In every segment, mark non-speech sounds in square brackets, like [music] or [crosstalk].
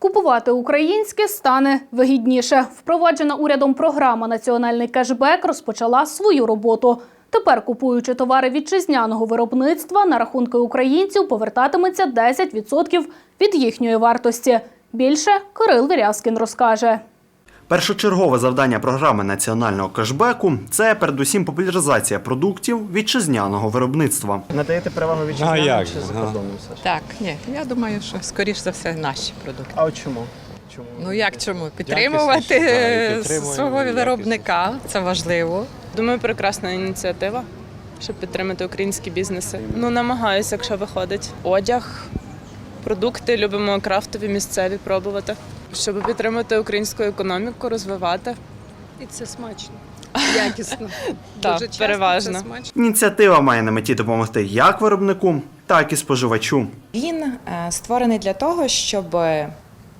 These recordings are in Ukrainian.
Купувати українське стане вигідніше. Впроваджена урядом програма Національний кешбек розпочала свою роботу. Тепер, купуючи товари вітчизняного виробництва, на рахунки українців повертатиметься 10% від їхньої вартості. Більше Кирил Вірявськін розкаже. Першочергове завдання програми національного кешбеку це передусім популяризація продуктів вітчизняного виробництва. Надаєте перевагу А вітчизняним як чи закордонним все? Так, ні, я думаю, що скоріш за все наші продукти. А от чому? Чому? Ну як чому? Підтримувати Якісніше, свого якісніше. виробника, це важливо. Думаю, прекрасна ініціатива, щоб підтримати українські бізнеси. Ну, намагаюся, якщо виходить. Одяг, продукти, любимо крафтові місцеві пробувати, щоб підтримати українську економіку, розвивати. І це смачно, [laughs] якісно. Так, Дуже часто переважно. Це смачно. Ініціатива має на меті допомогти як виробнику, так і споживачу. Він е, створений для того, щоб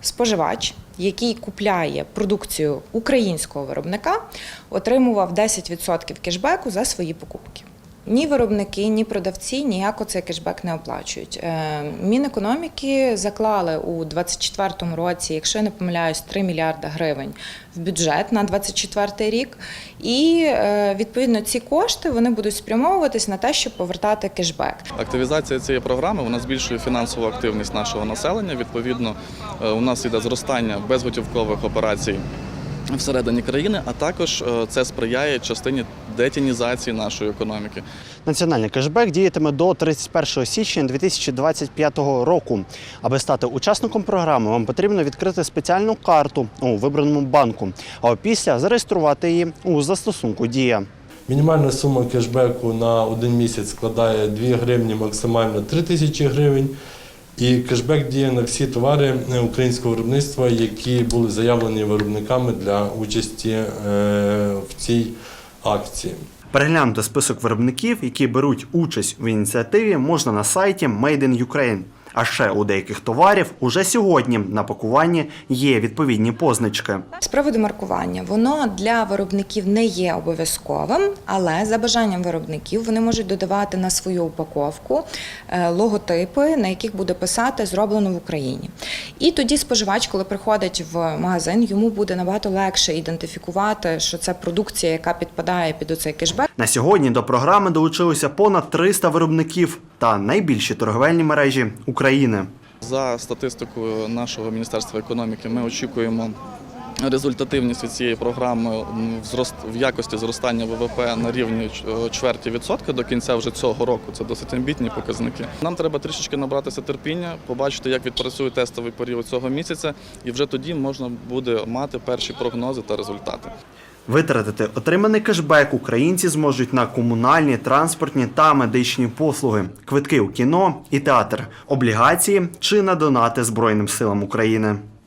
споживач, який купляє продукцію українського виробника, отримував 10% кешбеку за свої покупки. Ні виробники, ні продавці ніяко цей кешбек не оплачують. Е, Мінекономіки заклали у 2024 році, якщо я не помиляюсь, 3 мільярда гривень в бюджет на 2024 рік. І е, відповідно ці кошти вони будуть спрямовуватись на те, щоб повертати кешбек. Активізація цієї програми вона збільшує фінансову активність нашого населення. Відповідно, е, у нас іде зростання безготівкових операцій всередині країни, а також це сприяє частині детінізації нашої економіки. Національний кешбек діятиме до 31 січня 2025 року. Аби стати учасником програми, вам потрібно відкрити спеціальну карту у вибраному банку, а опісля зареєструвати її у застосунку Дія. Мінімальна сума кешбеку на один місяць складає 2 гривні, максимально 3 тисячі гривень. І кешбек діє на всі товари українського виробництва, які були заявлені виробниками для участі е, в цій акції. Переглянути список виробників, які беруть участь в ініціативі, можна на сайті Made in Ukraine. А ще у деяких товарів уже сьогодні на пакуванні є відповідні позначки. З приводу маркування, воно для виробників не є обов'язковим, але за бажанням виробників вони можуть додавати на свою упаковку е, логотипи, на яких буде писати зроблено в Україні. І тоді споживач, коли приходить в магазин, йому буде набагато легше ідентифікувати, що це продукція, яка підпадає під оцей кешбек. На сьогодні до програми долучилося понад 300 виробників та найбільші торговельні мережі України. За статистикою нашого міністерства економіки, ми очікуємо. Результативність від цієї програми в якості зростання ВВП на рівні е, чверті відсотка до кінця вже цього року. Це досить амбітні показники. Нам треба трішечки набратися терпіння, побачити, як відпрацює тестовий період цього місяця, і вже тоді можна буде мати перші прогнози та результати. Витратити отриманий кешбек українці зможуть на комунальні, транспортні та медичні послуги, квитки у кіно і театр, облігації чи на донати Збройним силам України.